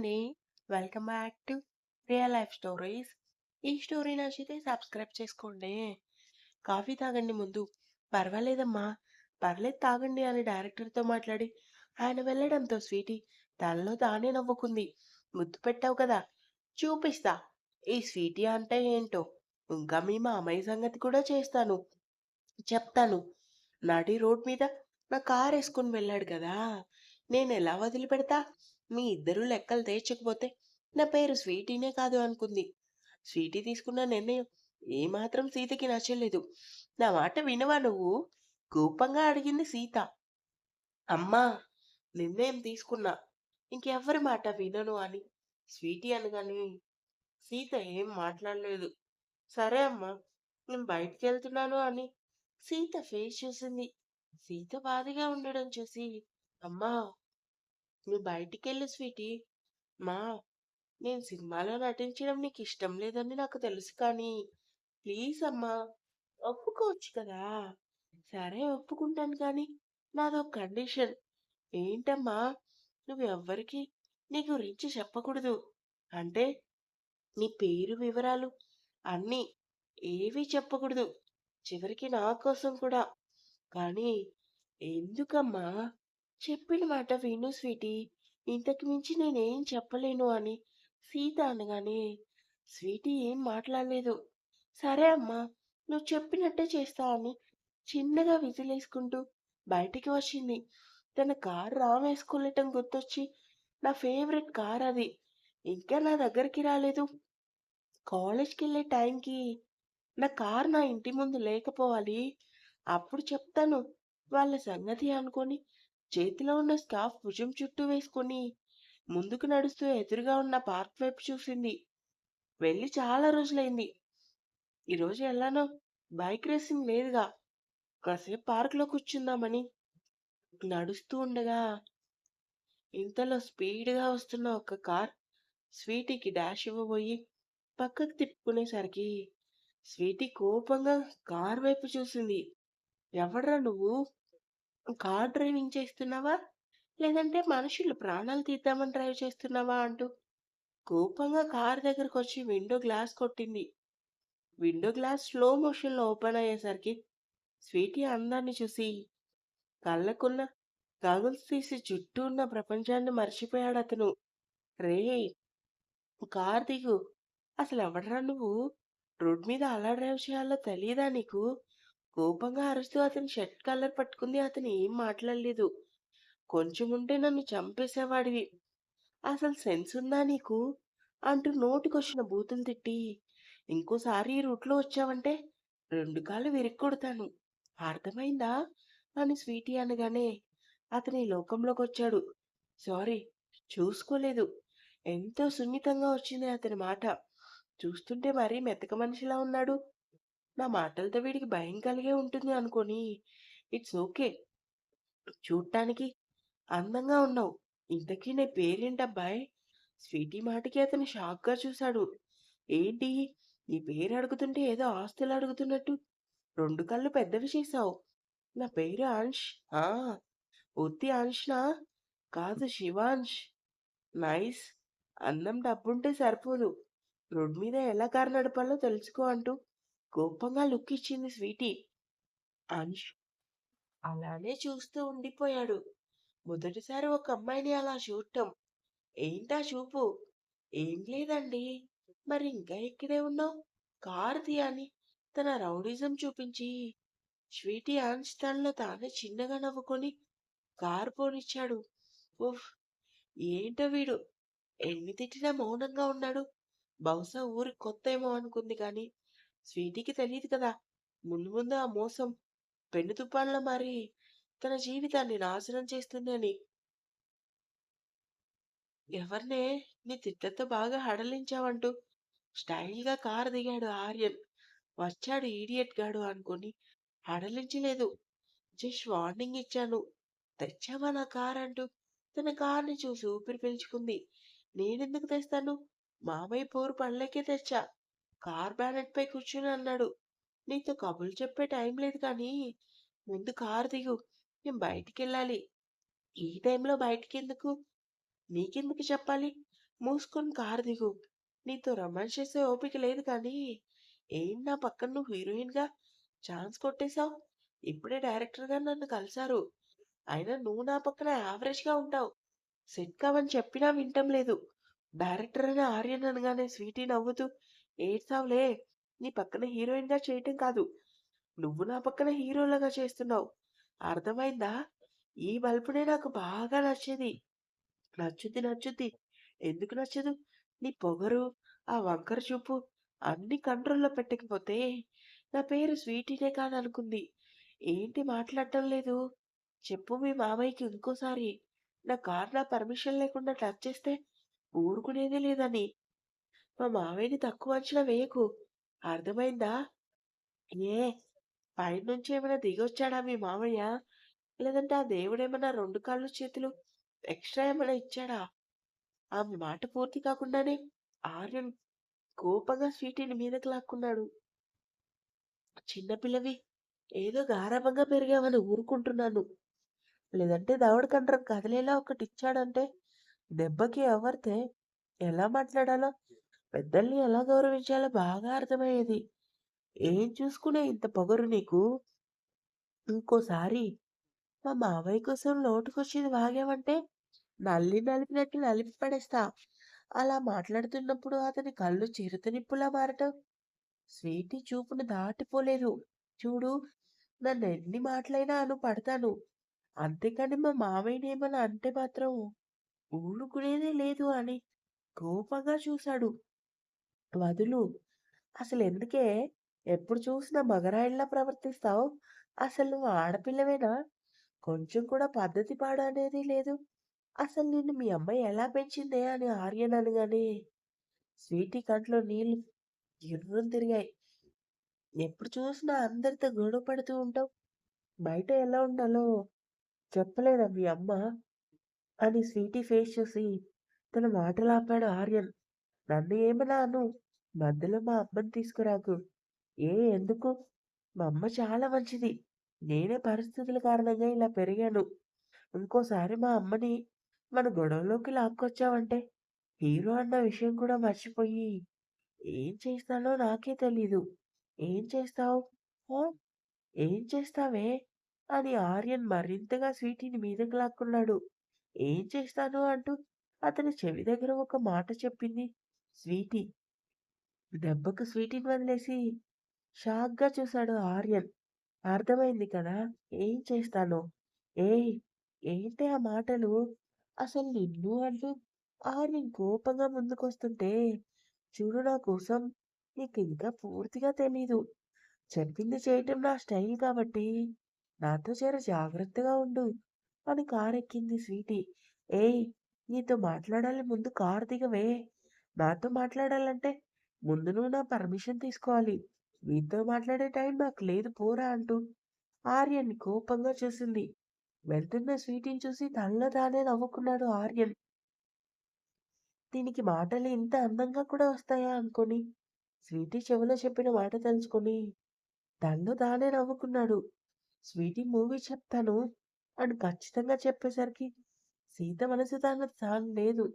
అండి. Welcome back to real life stories. ఈ story నచ్చితే సబ్స్క్రైబ్ చేసుకోండి. కాఫీ తాగండి ముందు. పర్వాలేదమ్మా, పర్లేదు తాగండి అని డైరెక్టర్‌తో మాట్లాడి ఆయన వెళ్ళడంతో స్వీటీ తనలో తానే నవ్వుకుంది. ముద్దు పెట్టావు కదా! చూపిస్తా ఈ స్వీటీ అంటే ఏంటో. ఇంకా మీ మామయ్య సంగతి కూడా చేస్తాను. చెప్తాను. నడి రోడ్ మీద నా కార్ వేసుకుని వెళ్ళాడు కదా! నేను ఎలా వదిలిపెడతా? మీ ఇద్దరూ లెక్కలు తీర్చకపోతే నా పేరు స్వీటీనే కాదు అనుకుంది. స్వీటీ తీసుకున్న నిర్ణయం ఏమాత్రం సీతకి నచ్చలేదు. నా మాట వినవా నువ్వు? కోపంగా అడిగింది సీత. అమ్మా! నిర్ణయం తీసుకున్నా. ఇంకెవ్వరి మాట వినను అని స్వీటీ అనగాని సీత ఏం మాట్లాడలేదు. సరే అమ్మా! నేను బయటికి వెళ్తున్నాను అని సీత ఫేస్ చూసింది. సీత బాధగా ఉండడం చూసి అమ్మా! నువ్వు బయటికెళ్ళు స్వీటీ. మా నేను సినిమాలో నటించడం నీకు ఇష్టం లేదని నాకు తెలుసు కానీ ప్లీజ్ అమ్మా! ఒప్పుకోవచ్చు కదా! సరే ఒప్పుకుంటాను కానీ నాదో కండిషన్. ఏంటమ్మా? నువ్వు ఎవ్వరికి నీ గురించి చెప్పకూడదు. అంటే నీ పేరు వివరాలు అన్నీ ఏవీ చెప్పకూడదు. చివరికి నా కోసం కూడా. కానీ ఎందుకమ్మా? చెప్పిన మాట విను స్వీటీ. ఇంతకు మించి నేనేం చెప్పలేను అని సీత అనగానే స్వీటీ ఏం మాట్లాడలేదు. సరే అమ్మా! నువ్వు చెప్పినట్టే చేస్తా అని చిన్నగా విజిలేసుకుంటూ బయటికి వచ్చింది. తన కారు వేసుకోలేటం గుర్తొచ్చి నా ఫేవరెట్ కార్ అది. ఇంకా నా దగ్గరికి రాలేదు. కాలేజ్కి వెళ్ళే టైంకి నా కార్ నా ఇంటి ముందు లేకపోవాలి. అప్పుడు చెప్తాను వాళ్ళ సంగతి అనుకోని చేతిలో ఉన్న స్కార్ఫ్ భుజం చుట్టూ వేసుకొని ముందుకు నడుస్తూ ఎదురుగా ఉన్న పార్క్ వైపు చూసింది. వెళ్ళి చాలా రోజులైంది. ఈరోజు ఎలానో బైక్ రేసింగ్ లేదుగా. కాసేపు పార్క్‌లో కూర్చుందామని నడుస్తూ ఉండగా ఇంతలో స్పీడ్‌గా వస్తున్న ఒక కార్ స్వీటీకి డాష్ ఇవ్వబోయి పక్కకు తిప్పుకునేసరికి స్వీటీ కోపంగా కార్ వైపు చూసింది. ఎవడ్రా నువ్వు? కార్ డ్రైవింగ్ చేస్తున్నావా? లేదంటే మనుషులు ప్రాణాలు తీద్దామని డ్రైవ్ చేస్తున్నావా? అంటూ కోపంగా కార్ దగ్గరకొచ్చి విండో గ్లాస్ కొట్టింది. విండో గ్లాస్ స్లో మోషన్‌లో ఓపెన్ అయ్యేసరికి స్వీటీ అందాన్ని చూసి కళ్ళకున్న గగుల్స్ తీసి చుట్టూ ఉన్న ప్రపంచాన్ని మర్చిపోయాడు అతను రేయ్! కార్ దిగు. అసలు ఎవడరా నువ్వు? రోడ్ మీద అలా డ్రైవ్ చేయాలో తెలియదా నీకు? కోపంగా అరుస్తూ అతని షర్ట్ కలర్ పట్టుకుంది. అతను ఏం మాట్లాడలేదు. కొంచెముంటే నన్ను చంపేసేవాడివి. అసలు సెన్స్ ఉందా నీకు? అంటూ నోటికొచ్చిన బూతులు తిట్టి ఇంకోసారి ఈ రూట్‌లో వచ్చావంటే రెండు కాళ్ళు విరక్కొడతాను అర్థమైందా? అని స్వీటీ అనగానే అతని లోకంలోకి వచ్చాడు సారీ చూసుకోలేదు. ఎంతో సున్నితంగా వచ్చింది అతని మాట. చూస్తుంటే మరీ మెతక మనిషిలా ఉన్నాడు. నా మాటలతో వీడికి భయం కలిగే ఉంటుంది అనుకోని ఇట్స్ ఓకే. చూడటానికి అందంగా ఉన్నావు. ఇంతకీ నీ పేరేంటబ్బాయ్? స్వీటీ మాటకి అతను షాక్‌గా చూశాడు. ఏంటి? నీ పేరు అడుగుతుంటే ఏదో ఆస్తులు అడుగుతున్నట్టు రెండు కళ్ళు పెద్దవి చేశావు. నా పేరు అంష్. ఆ! ఉత్తి అంష్‌నా? కాదు శివాంష్. నైస్. అందం డబ్బుంటే సరిపోదు. రోడ్ మీద ఎలా కారు నడపాలో తెలుసుకో అంటూ కోపంగా లుక్ ఇచ్చింది స్వీటీ. అంశ్ అలానే చూస్తూ ఉండిపోయాడు. మొదటిసారి ఒక అమ్మాయిని అలా చూడటం. ఏంటా చూపు? ఏం లేదండి. మరి ఇంకా ఇక్కడే ఉన్నావు? కారు తీయని తన రౌడిజం చూపించి స్వీటీ అంష్ తనలో తానే చిన్నగా నవ్వుకొని కారు పోనిచ్చాడు. ఉఫ్! ఏంటో వీడు ఎన్ని తిట్టినా మౌనంగా ఉన్నాడు. బహుశా ఊరికి కొత్తేమో అనుకుంది కానీ స్వీటీకి తెలియదు కదా! ముందు ముందు ఆ మోసం పెన్ను తుఫాన్‌లా మారి తన జీవితాన్ని నాశనం చేస్తుంది అని. నీ తిట్టతో బాగా హడలించావంటూ స్టైల్‌గా కారు దిగాడు ఆర్యన్. వచ్చాడు ఈడియట్ గాడు అనుకుని హడలించలేదు. జస్ట్ వార్నింగ్ ఇచ్చాను. తెచ్చావా నా కార్ అంటూ తన కార్‌ని చూసి ఊపిరి పీల్చుకుంది. నేనెందుకు తెస్తాను? మామయ్య పోరు పడలేకే తెచ్చా. కార్ బానెట్‌పై కూర్చొని అన్నాడు. నీతో కబుర్లు చెప్పే టైం లేదు కానీ ముందు కారు దిగు. నేను బయటికెళ్ళాలి. ఈ టైంలో బయటికెందుకు? నీకెందుకు చెప్పాలి? మూసుకొని కారు దిగు. నీతో రొమాన్స్ చేసే ఓపిక లేదు కానీ, ఏం నా పక్కన నువ్వు హీరోయిన్‌గా ఛాన్స్ కొట్టేశావు ఇప్పుడే డైరెక్టర్ నన్ను కలిసారు. అయినా నువ్వు నా పక్కన యావరేజ్‌గా ఉంటావు. సెట్ కావని చెప్పినా వింటం లేదు. డైరెక్టర్ అని ఆర్యన్ అనగానే స్వీటీ నవ్వుతూ, ఏడ్చావులే నీ పక్కన హీరోయిన్‌గా చేయటం కాదు. నువ్వు నా పక్కన హీరోలుగా చేస్తున్నావు. అర్థమైందా? ఈ బల్బునే నాకు బాగా నచ్చేది. నచ్చుద్ది నచ్చుద్ది. ఎందుకు నచ్చదు? నీ పొగరు, ఆ వంకర చూపు అన్ని కంట్రోల్‌లో పెట్టకపోతే నా పేరు స్వీటీనే కాదనుకుంది. ఏంటి మాట్లాడటం లేదు? చెప్పు మీ మామయ్యకి ఇంకోసారి నా కార్ నా పర్మిషన్ లేకుండా టచ్ చేస్తే ఊరుకునేదే లేదని. మా మావయ్యని తక్కువ అంచనా వేయకు. అర్థమైందా? ఏ పైనుంచి ఏమైనా దిగొచ్చాడా మీ మామయ్య? లేదంటే ఆ దేవుడేమన్నా రెండు కాళ్ళు, చేతులు ఎక్స్‌ట్రా ఏమైనా ఇచ్చాడా? ఆమె మాట పూర్తి కాకుండానే ఆర్యన్ కోపంగా స్వీటీని మీదకి లాక్కున్నాడు. చిన్నపిల్లవి ఏదో గారాభంగా పెరిగావని ఊరుకుంటున్నాను. లేదంటే దవడ కండ్రం కదిలేలా ఒకటిచ్చాడంటే దెబ్బకి ఎవరితే ఎలా మాట్లాడాలో, పెద్దల్ని ఎలా గౌరవించాలో బాగా అర్థమయ్యేది. ఏం చూసుకునే ఇంత పొగరు నీకు? ఇంకోసారి మా మావయ్య కోసం లోటుకొచ్చేది వాగావంటే నల్లి నలిపినట్టు నలిపి పడేస్తా. అలా మాట్లాడుతున్నప్పుడు అతని కళ్ళు చిరుతనిప్పులా మారటం స్వీటీ చూపును దాటిపోలేదు. చూడు నన్ను ఎన్ని మాటలైనా అను పడతాను. అంతేకాని మా మావయ్యనేమన్నా అంటే మాత్రం ఊరుకునేదే లేదు అని కోపంగా చూశాడు. వదులు. అసలెందుకే ఎప్పుడు చూసినా మగరాయిలా ప్రవర్తిస్తావు? అసలు నువ్వు ఆడపిల్లవేనా? కొంచెం కూడా పద్ధతి పాడు అనేది లేదు. అసలు నిన్ను మీ అమ్మాయి ఎలా పెంచిందే అని ఆర్యన్ అనగానే స్వీటీ కంట్లో నీళ్ళు ఎర్రం తిరిగాయి. ఎప్పుడు చూసినా అందరితో గొడవ పడుతూ ఉంటావు. బయట ఎలా ఉండాలో చెప్పలేదా మీ అమ్మ? అని స్వీటీ ఫేస్ చూసి తన మాటలు ఆపాడు ఆర్యన్. నన్ను ఏమన్నా మధ్యలో మా అమ్మని తీసుకురాకు. ఏ ఎందుకు? మా అమ్మ చాలా మంచిది. నేనే పరిస్థితుల కారణంగా ఇలా పెరిగాను. ఇంకోసారి మా అమ్మని మన గొడవలోకి లాక్కొచ్చావంటే హీరో అన్న విషయం కూడా మర్చిపోయి ఏం చేస్తానో నాకే తెలీదు. ఏం చేస్తావు? ఓ ఏం చేస్తావే? అని ఆర్యన్ మరింతగా స్వీటీని మీదకి లాక్కున్నాడు. ఏం చేస్తాను అంటూ అతని చెవి దగ్గర ఒక మాట చెప్పింది స్వీటీ. దెబ్బకు స్వీటీని వదిలేసి షాక్‌గా చూశాడు ఆర్యన్. అర్థమైంది కదా! ఏం చేస్తాను ఏయ్! ఏంటి ఆ మాటలు? అసలు నిన్ను అంటూ ఆర్యన్ కోపంగా ముందుకొస్తుంటే చూడు నా కోసం నీకు ఇంకా పూర్తిగా తెలీదు. చెప్పింది చేయటం నా స్టైల్ కాబట్టి నాతో చేర జాగ్రత్తగా ఉండు అని కారెక్కింది స్వీటీ. ఏయ్! నీతో మాట్లాడాలి ముందు కారు దిగవే. నాతో మాట్లాడాలంటే ముందు నువ్వు నా పర్మిషన్ తీసుకోవాలి. మీతో మాట్లాడే టైం నాకు లేదు పోరా అంటూ ఆర్యన్ని కోపంగా చూసింది. వెళ్తున్న స్వీటీని చూసి తనలో తానే నవ్వుకున్నాడు ఆర్యన్. దీనికి మాటలు ఇంత అందంగా కూడా వస్తాయా అనుకోని స్వీటీ చెవిలో చెప్పిన మాట తెలుసుకొని తనలో తానే నవ్వుకున్నాడు. స్వీటీ మూవీ చెప్తాను అని ఖచ్చితంగా చెప్పేసరికి సీత మనసు తాను సాగలేదు.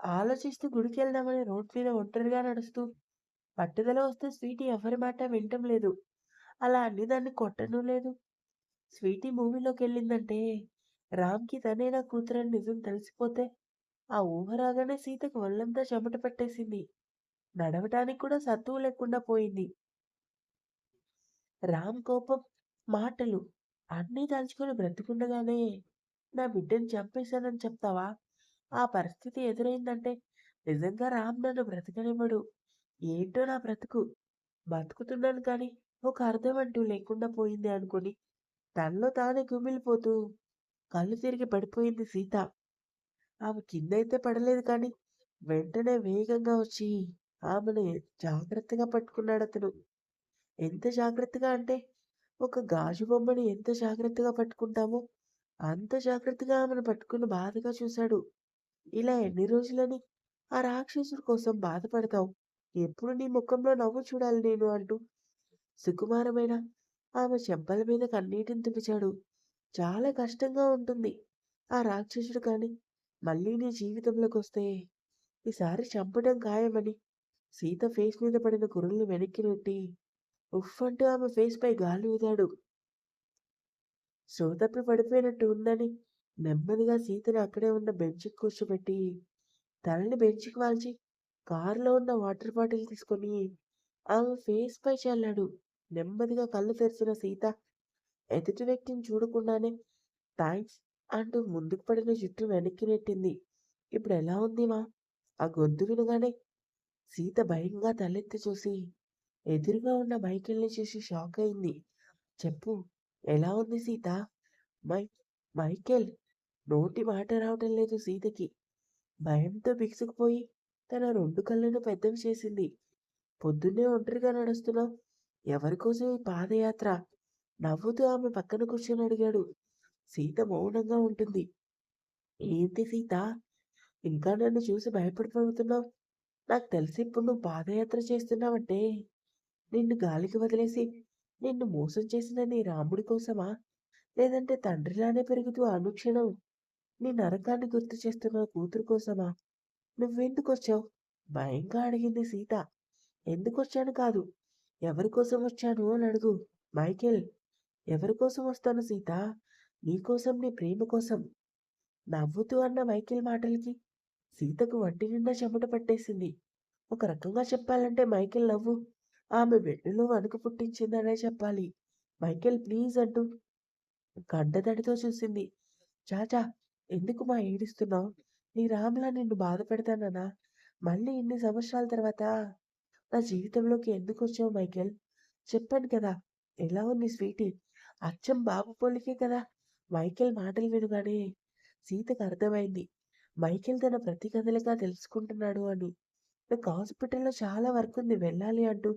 ఆలోచిస్తూ గుడికెళ్దామని రోడ్ మీద ఒంటరిగా నడుస్తూ పట్టుదల వస్తే స్వీటీ ఎవరి మాట వినటం లేదు. అలా అన్ని దాన్ని కొట్టనూ లేదు. స్వీటీ మూవీలోకి వెళ్ళిందంటే రామ్‌కి తనే నా కూతురని నిజం తెలిసిపోతే ఆ ఊహ రాగానే సీతకు ఒళ్ళంతా చెమట పట్టేసింది. నడవటానికి కూడా సత్తువు లేకుండా పోయింది. రామ్ కోపం, మాటలు అన్నీ తలుచుకొని బ్రతుకుండగానే నా బిడ్డని చంపేశానని చెప్తావా? ఆ పరిస్థితి ఎదురైందంటే నిజంగా రామ్ నన్ను బ్రతకనివ్వడు. ఏంటో నా బ్రతుకు. బతుకుతున్నాను కానీ ఒక అర్థం అంటూ లేకుండా పోయింది అనుకుని తనలో తానే కుమిలిపోతూ కళ్ళు తిరిగి పడిపోయింది సీత. ఆమె కిందైతే పడలేదు కానీ వెంటనే వేగంగా వచ్చి ఆమెను జాగ్రత్తగా పట్టుకున్నాడు అతను ఎంత జాగ్రత్తగా అంటే ఒక గాజు బొమ్మని ఎంత జాగ్రత్తగా పట్టుకుంటామో అంత జాగ్రత్తగా ఆమెను పట్టుకుని బాధగా చూశాడు. ఇలా ఎన్ని రోజులని ఆ రాక్షసుడి కోసం బాధపడతావు? ఎప్పుడు నీ ముఖంలో నవ్వు చూడాలి నేను అంటూ సుకుమారమైన ఆమె చెంపల మీద కన్నీటిని తుడిచాడు. చాలా కష్టంగా ఉంటుంది. ఆ రాక్షసుడు కానీ మళ్ళీ నీ జీవితంలోకొస్తే ఈసారి చంపడం ఖాయమని సీత ఫేస్ మీద పడిన కురుల్ని వెనక్కి నెట్టి ఉఫ్ అంటూ ఆమె ఫేస్ పై గాలి ఊదాడు సోతప్పి పడిపోయినట్టు ఉందని నెమ్మదిగా సీతని అక్కడే ఉన్న బెంచ్కి కూర్చోబెట్టి తలని బెంచ్కి వాల్చి కారులో ఉన్న వాటర్ బాటిల్ తీసుకొని ఆమె ఫేస్ పై చల్లాడు. నెమ్మదిగా కళ్ళు తెరిచిన సీత ఎదుటి వ్యక్తిని చూడకుండానే థ్యాంక్స్ అంటూ ముందుకు పడిన జుట్టు వెనక్కి నెట్టింది. ఇప్పుడు ఎలా ఉంది మా? ఆ గొంతు వినగానే సీత భయంగా తలెత్తి చూసి ఎదురుగా ఉన్న మైకేల్ని చూసి షాక్ అయింది. చెప్పు ఎలా ఉంది సీత? మై మైకేల్ నోటి మాట రావటం లేదు సీతకి. భయంతో బిగుసుకుపోయి తన రెండు కళ్ళను పెద్దవి చేసింది. పొద్దున్నే ఒంటరిగా నడుస్తున్నావు ఎవరి కోసం ఈ పాదయాత్ర? నవ్వుతూ ఆమె పక్కన కూర్చొని అడిగాడు. సీత మౌనంగా ఉంటుంది. ఏంటి సీత? ఇంకా నన్ను చూసి భయపడిపోతున్నావు? నాకు తెలిసి ఇప్పుడు నువ్వు పాదయాత్ర చేస్తున్నావంటే నిన్ను గాలికి వదిలేసి నిన్ను మోసం చేసిన నీ రాముడి కోసమా? లేదంటే తండ్రిలానే పెరుగుతూ అనుక్షణం నీ నరకాన్ని గుర్తు చేస్తున్న కూతురు కోసమా? నువ్వెందుకు వచ్చావు భయంగా అడిగింది సీత. ఎందుకు వచ్చాను కాదు? ఎవరి కోసం వచ్చాను అని అడుగు. మైకేల్. ఎవరి కోసం వస్తాను సీత? నీకోసం నీ ప్రేమ కోసం. నవ్వుతూ అన్న మైకేల్ మాటలకి సీతకు వంటి నిండా చెమట పట్టేసింది. ఒక రకంగా చెప్పాలంటే మైకేల్ నవ్వు. ఆమె వెన్నులో వణుకు పుట్టించిందనే చెప్పాలి. మైకేల్ ప్లీజ్ అంటూ గడ్డదడితో చూసింది. చాచా ఎందుకు మా ఏడుస్తున్నావు? నీ రామ్లా నిన్ను బాధ పెడతానా మళ్ళీ ఇన్ని సంవత్సరాల తర్వాత నా జీవితంలోకి ఎందుకు వచ్చావు మైకేల్? చెప్పాను కదా ఎలా ఉంది స్వీటీ? అచ్చం బాబు పోలికే కదా. మైకేల్ మాటలు వినుగానే సీతకు అర్థమైంది. మైకేల్ తన ప్రతి కథలుగా తెలుసుకుంటున్నాడు అని. నాకు హాస్పిటల్లో చాలా వర్క్ ఉంది వెళ్ళాలి అంటూ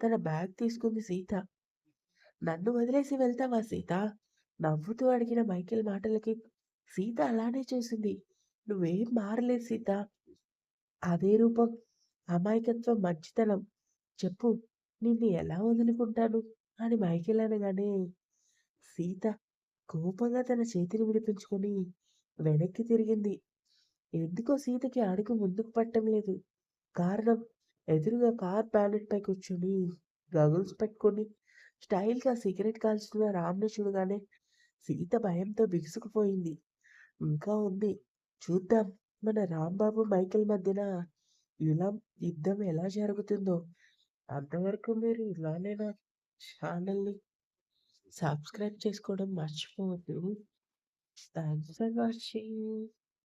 తన బ్యాగ్ తీసుకుంది సీత. నన్ను వదిలేసి వెళ్తావా సీత? నవ్వుతూ అడిగిన మైకేల్ మాటలకి సీత అలానే చేసింది. నువ్వేం మారలేదు సీత. అదే రూపం. అమాయకత్వం మంచితనం. చెప్పు నిన్ను ఎలా వదులుకుంటాను? అని మైకేల్ అనగానే సీత కోపంగా తన చేతిని విడిపించుకొని వెనక్కి తిరిగింది. ఎందుకో సీతకి అడుగు ముందుకు పట్టం లేదు. కారణం ఎదురుగా కార్ ప్యానెట్ పై కూర్చుని గగుల్స్ పెట్టుకొని స్టైల్గా సిగరెట్ కాల్చుతున్న రామ్ని చూడగానే సీత భయంతో బిగుసుకుపోయింది. ఇంకా ఉంది. చూద్దాం. మన రాంబాబు మైకిల్ మధ్యన ఇలా యుద్ధం ఎలా జరుగుతుందో. అంతవరకు మీరు ఇలానే నా ఛానల్ని సబ్స్క్రైబ్ చేసుకోవడం మర్చిపోవద్దు. Thanks for watching.